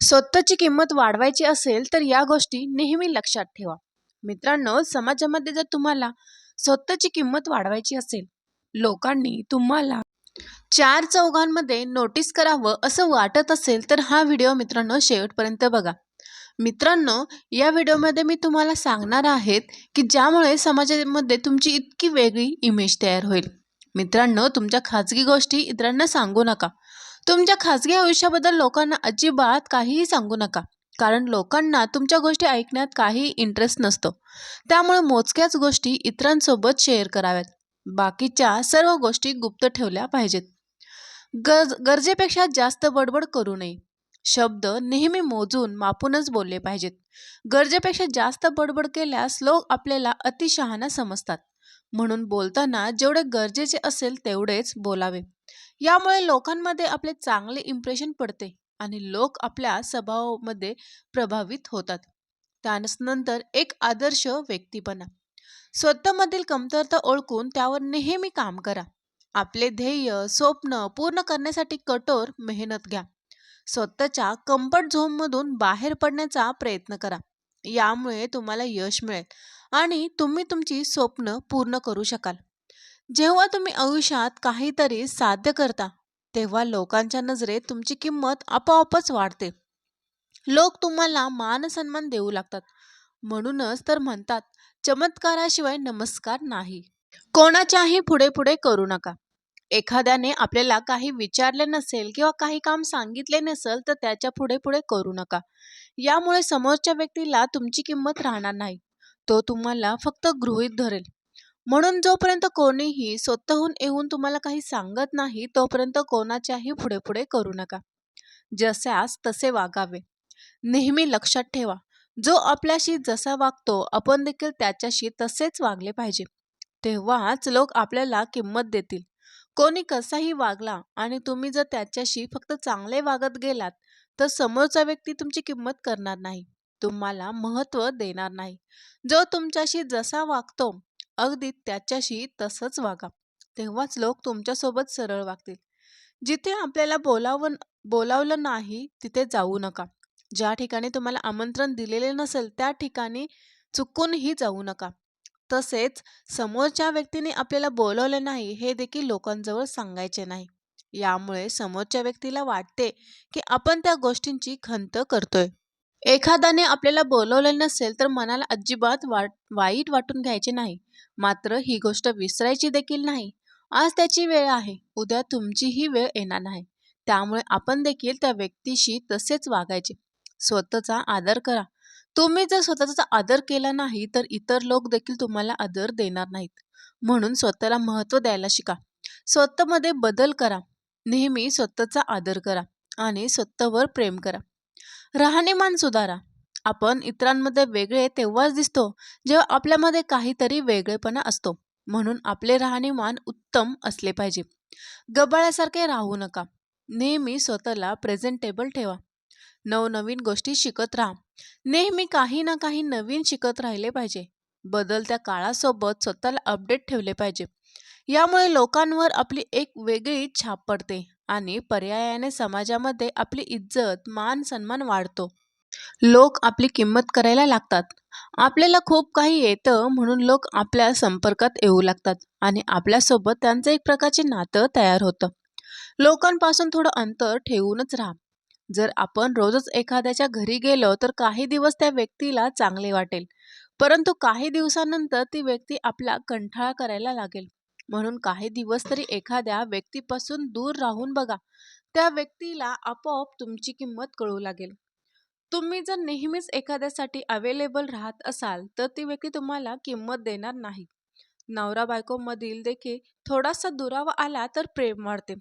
स्वतःची किंमत वाढवायची असेल तर या गोष्टी नेहमी लक्षात ठेवा. मित्रांनो समाजामध्ये जर तुम्हाला स्वतःची किंमत वाढवायची असेल लोकांनी तुम्हाला चार चौघांमध्ये नोटीस करावं असं वाटत असेल तर हा व्हिडिओ मित्रांनो शेवटपर्यंत बघा. मित्रांनो या व्हिडिओमध्ये मी तुम्हाला सांगणार आहेत की ज्यामुळे समाजामध्ये तुमची इतकी वेगळी इमेज तयार होईल. मित्रांनो तुमच्या खाजगी गोष्टी इतरांना सांगू नका. तुमच्या खाजगी आयुष्याबद्दल लोकांना अजिबात काहीही सांगू नका. कारण लोकांना तुमच्या गोष्टी ऐकण्यात काही इंटरेस्ट नसतो. त्यामुळे मोजक्याच गोष्टी इतरांसोबत शेअर कराव्यात. बाकीच्या सर्व गोष्टी गुप्त ठेवल्या पाहिजेत. गरज गरजेपेक्षा जास्त बडबड करू नये. शब्द नेहमी मोजून मापूनच बोलले पाहिजेत. गरजेपेक्षा जास्त बडबड केल्यास लोक आपल्याला अतिशहाणा समजतात. म्हणून बोलताना जेवढे गरजेचे असेल तेवढेच बोलावे. यामुळे लोकांमध्ये आपले चांगले इम्प्रेशन पडते आणि लोक आपल्या स्वभावामध्ये प्रभावित होतात. त्यानंतर एक आदर्श व्यक्तीपणा. स्वतःमधील कमतरता ओळखून त्यावर नेहमी काम करा. आपले ध्येय स्वप्न पूर्ण करण्यासाठी कठोर मेहनत घ्या. स्वतःच्या कम्फर्ट झोनमधून बाहेर पडण्याचा प्रयत्न करा. यामुळे तुम्हाला यश मिळेल आणि तुम्ही तुमची स्वप्न पूर्ण करू शकाल. जेव्हा तुम्ही आयुष्यात काहीतरी साध्य करता तेव्हा लोकांच्या नजरेत तुमची किंमत आपोआपच वाढते. लोक तुम्हाला मान सन्मान देऊ लागतात. म्हणूनच तर म्हणतात चमत्काराशिवाय नमस्कार नाही. कोणाच्याही पुढे पुढे करू नका. एखाद्याने आपल्याला काही विचारले नसेल किंवा काही काम सांगितले नसेल तर त्याच्या पुढे पुढे करू नका. यामुळे समोरच्या व्यक्तीला तुमची किंमत राहणार नाही. तो तुम्हाला फक्त गृहीत धरेल. म्हणून जोपर्यंत कोणीही स्वतःहून येऊन तुम्हाला काही सांगत नाही तोपर्यंत कोणाच्याही पुढे पुढे करू नका. जशास तसे वागावे. नेहमी लक्षात ठेवा जो आपल्याशी जसा वागतो आपण देखील त्याच्याशी तसेच वागले पाहिजे. तेव्हाच लोक आपल्याला किंमत देतील. कोणी कसाही वागला आणि तुम्ही जर त्याच्याशी फक्त चांगले वागत गेलात तर समोरचा व्यक्ती तुमची किंमत करणार नाही. तुम्हाला महत्त्व देणार नाही. जो तुमच्याशी जसा वागतो अगदी त्याच्याशी तसंच वागा. तेव्हाच लोक तुमच्यासोबत सरळ वागतील. जिथे आपल्याला बोलावं बोलावलं नाही तिथे जाऊ नका. ज्या ठिकाणी तुम्हाला आमंत्रण दिलेले नसेल त्या ठिकाणी चुकूनही जाऊ नका. तसेच समोरच्या व्यक्तीने आपल्याला बोलवलं नाही हे देखील लोकांजवळ सांगायचे नाही. यामुळे समोरच्या व्यक्तीला वाटते की आपण त्या गोष्टींची खंत करतोय. एखाद्याने आपल्याला बोलवलं नसेल तर मनाला अजिबात वाट वाईट वाटून घ्यायचे नाही. मात्र ही गोष्ट विसरायची देखील नाही. आज त्याची वेळ आहे. उद्या तुमचीही वेळ येणार नाही. त्यामुळे आपण देखील त्या व्यक्तीशी तसेच वागायचे. स्वतःचा आदर करा. तुम्ही जर स्वतःचा आदर केला नाही तर इतर लोक देखील तुम्हाला आदर देणार नाहीत. म्हणून स्वतःला महत्त्व द्यायला शिका. स्वतःमध्ये बदल करा. नेहमी स्वतःचा आदर करा आणि स्वतःवर प्रेम करा. राहणीमान सुधारा. आपण इतरांमध्ये वेगळे तेव्हाच दिसतो जेव्हा आपल्यामध्ये काहीतरी वेगळेपणा असतो. म्हणून आपले राहणीमान उत्तम असले पाहिजे. गबाळ्यासारखे राहू नका. नेहमी स्वतःला प्रेझेंटेबल ठेवा. नवनवीन गोष्टी शिकत राहा. नेहमी काही ना काही नवीन शिकत राहिले पाहिजे. बदलत्या काळासोबत स्वतःला अपडेट ठेवले पाहिजे. यामुळे लोकांवर आपली एक वेगळी छाप पडते आणि पर्यायाने समाजामध्ये आपली इज्जत मान सन्मान वाढतो. लोक आपली किंमत करायला लागतात. आपल्याला खूप काही येतं म्हणून लोक आपल्या संपर्कात येऊ लागतात आणि आपल्यासोबत त्यांचं एक प्रकारचे नातं तयार होतं. लोकांपासून थोडं अंतर ठेवूनच राहा. जर आपण रोजच एखाद्याच्या घरी गेलो तर काही दिवस त्या व्यक्तीला चांगले वाटेल. परंतु काही दिवसानंतर ती व्यक्ती आपला कंठाळा करायला लागेल. म्हणून काही दिवस तरी एखाद्या व्यक्तीपासून दूर राहून बघा. त्या व्यक्तीला आपोआप तुमची किंमत कळू लागेल. तुम्ही जर नेहमीच एखाद्यासाठी अवेलेबल राहत असाल तर ती व्यक्ती तुम्हाला किंमत देणार नाही. नवरा बायकोमधील देखील थोडासा दुरावा आला तर प्रेम वाढते.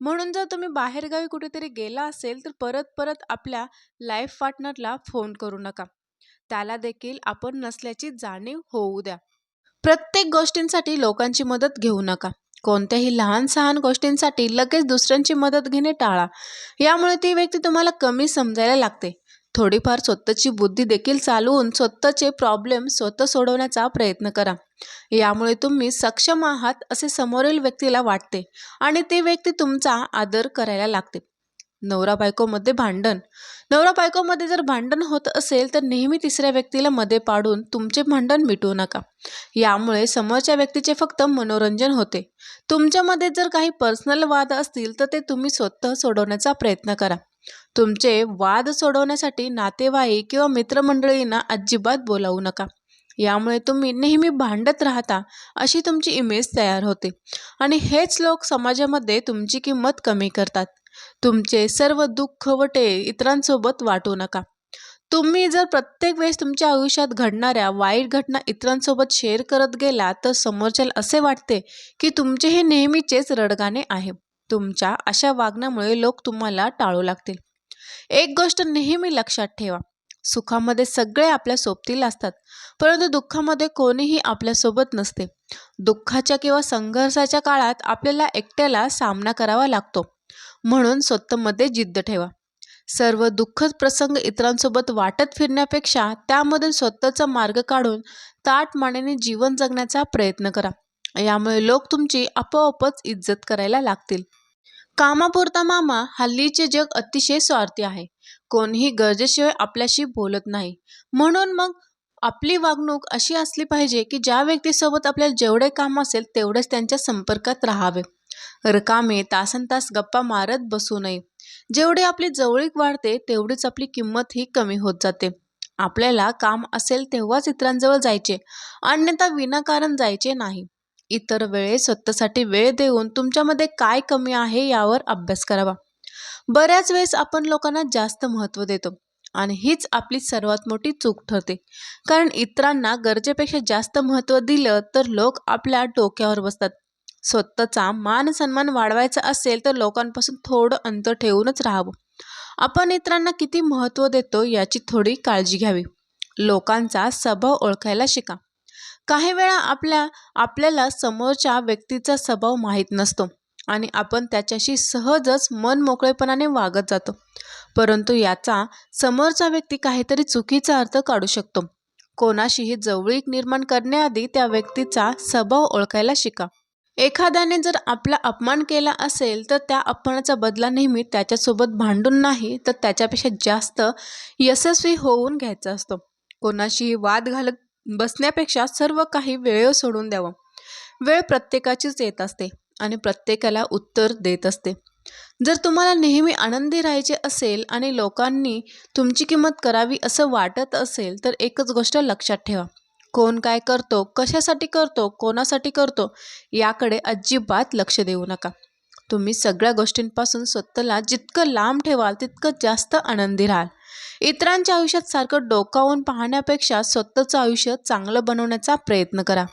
म्हणून जर तुम्ही बाहेरगावी कुठेतरी गेला असेल तर परत परत आपल्या लाईफ पार्टनरला फोन करू नका. त्याला देखील आपण नसल्याची जाणीव होऊ द्या. प्रत्येक गोष्टींसाठी लोकांची मदत घेऊ नका. कोणत्याही लहान सहान गोष्टींसाठी लगेच दुसऱ्यांची मदत घेणे टाळा. यामुळे ती व्यक्ती तुम्हाला कमी समजायला लागते. थोडीफार स्वतःची बुद्धी देखील चालवून स्वतःचे प्रॉब्लेम स्वतः सोडवण्याचा प्रयत्न करा. यामुळे तुम्ही सक्षम आहात असे समोरील व्यक्तीला वाटते आणि ती व्यक्ती तुमचा आदर करायला लागते. नवरा बायकोमध्ये भांडण. नवरा बायकोमध्ये जर भांडण होत असेल तर नेहमी तिसऱ्या व्यक्तीला मध्ये पाडून तुमचे भांडण मिटवू नका. यामुळे समोरच्या व्यक्तीचे फक्त मनोरंजन होते. तुमच्यामध्ये जर काही पर्सनल वाद असतील तर ते तुम्ही स्वतः सोडवण्याचा प्रयत्न करा. तुमचे वाद सोडवण्यासाठी नातेवाईक किंवा मित्रमंडळींना अजिबात बोलावू नका. यामुळे तुम्ही नेहमी भांडत राहता अशी तुमची इमेज तयार होते. आणि हेच लोक समाजामध्ये तुमची किंमत कमी करतात. तुमचे सर्व दुःख वटे इतरांसोबत वाटू नका. तुम्ही जर प्रत्येक वेळेस तुमच्या आयुष्यात घडणाऱ्या वाईट घटना इतरांसोबत शेअर करत गेला तर समोरच्याला असे वाटते की तुमचे हे नेहमीचेच रडगाणे आहे. तुमच्या अशा वागण्यामुळे लोक तुम्हाला टाळू लागतील. एक गोष्ट नेहमी लक्षात ठेवा. सुखामध्ये सगळे आपल्या सोबतील असतात परंतु दुःखामध्ये कोणीही आपल्यासोबत नसते. दुःखाच्या किंवा संघर्षाच्या काळात आपल्याला एकट्याला सामना करावा लागतो. म्हणून स्वतःमध्ये जिद्द ठेवा. सर्व दुःखद प्रसंग इतरांसोबत वाटत फिरण्यापेक्षा त्यामधून स्वतःचा मार्ग काढून ताट मानेने जीवन जगण्याचा प्रयत्न करा. यामुळे लोक तुमची आपोआपच इज्जत करायला लागतील. कामापुरता मामा हल्लीचे जग अतिशय स्वार्थी आहे. कोणीही गरजेशिवाय आपल्याशी बोलत नाही. म्हणून मग आपली वागणूक अशी असली पाहिजे की ज्या व्यक्तीसोबत आपल्याला जेवढे काम असेल तेवढेच त्यांच्या संपर्कात राहावे. रकामे तासन तास गप्पा मारत बसू नये. जेवढी आपली जवळीक वाढते तेवढीच आपली किंमत ही कमी होत जाते. आपल्याला काम असेल तेव्हाच इतरांजवळ जायचे. अन्यथा विनाकारण जायचे नाही. इतर वेळेस स्वतःसाठी वेळ देऊन तुमच्यामध्ये काय कमी आहे यावर अभ्यास करावा. बऱ्याच वेळेस आपण लोकांना जास्त महत्त्व देतो आणि हीच आपली सर्वात मोठी चूक ठरते. कारण इतरांना गरजेपेक्षा जास्त महत्त्व दिलं तर लोक आपल्या डोक्यावर बसतात. स्वतःचा मान सन्मान वाढवायचा असेल तर लोकांपासून थोडं अंतर ठेवूनच राहावं. आपण इतरांना किती महत्त्व देतो याची थोडी काळजी घ्यावी. लोकांचा स्वभाव ओळखायला शिका. काही वेळा आपल्या आपल्याला समोरच्या व्यक्तीचा स्वभाव माहीत नसतो आणि आपण त्याच्याशी सहजच मन मोकळेपणाने वागत जातो. परंतु याचा समोरचा व्यक्ती काहीतरी चुकीचा अर्थ काढू शकतो. कोणाशीही जवळीक निर्माण करण्याआधी त्या व्यक्तीचा स्वभाव ओळखायला शिका. एखाद्याने जर आपला अपमान केला असेल तर त्या अपमानाचा बदला नेहमी त्याच्यासोबत भांडून नाही तर त्याच्यापेक्षा जास्त यशस्वी होऊन घ्यायचा असतो. कोणाशीही वाद घालत बसण्यापेक्षा सर्व काही वेळेवर सोडून द्यावं. वेळ प्रत्येकाचीच येत असते आणि प्रत्येकाला उत्तर देत असते. जर तुम्हाला नेहमी आनंदी राहायचे असेल आणि लोकांनी तुमची किंमत करावी असं वाटत असेल तर एकच गोष्ट लक्षात ठेवा. कोण काय करतो कशासाठी करतो कोणासाठी करतो याकडे अजिबात लक्ष देऊ नका. तुम्ही सगळ्या गोष्टींपासून स्वतःला जितकं लांब ठेवाल तितकं जास्त आनंदी राहाल. इतरांच्या आयुष्यात सारखं डोकावून पाहण्यापेक्षा स्वतःचं आयुष्य चांगलं बनवण्याचा प्रयत्न करा.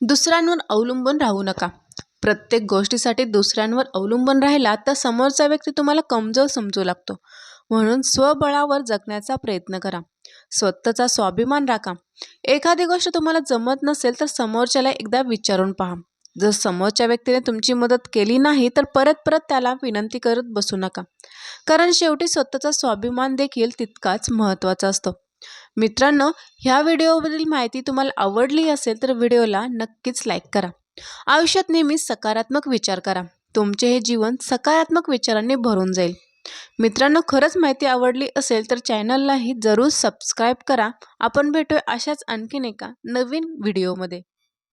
दुसऱ्यांवर अवलंबून राहू नका. प्रत्येक गोष्टीसाठी दुसऱ्यांवर अवलंबून राहिला तर समोरचा व्यक्ती तुम्हाला कमजोर समजू लागतो. म्हणून स्वबळावर जगण्याचा प्रयत्न करा. स्वतःचा स्वाभिमान राखा. एखादी गोष्ट तुम्हाला जमत नसेल तर समोरच्याला एकदा विचारून पहा. जर समोरच्या व्यक्तीने तुमची मदत केली नाही तर परत परत त्याला विनंती करत बसू नका. कारण शेवटी स्वतःचा स्वाभिमान देखील तितकाच महत्त्वाचा असतो. मित्रांनो ह्या व्हिडिओवरील माहिती तुम्हाला आवडली असेल तर व्हिडिओला नक्कीच लाईक करा. आयुष्यात नेहमी सकारात्मक विचार करा. तुमचे हे जीवन सकारात्मक विचारांनी भरून जाईल. मित्रांनो खरंच माहिती आवडली असेल तर चॅनललाही जरूर सबस्क्राईब करा. आपण भेटूया अशाच आणखीन एका नवीन व्हिडिओमध्ये.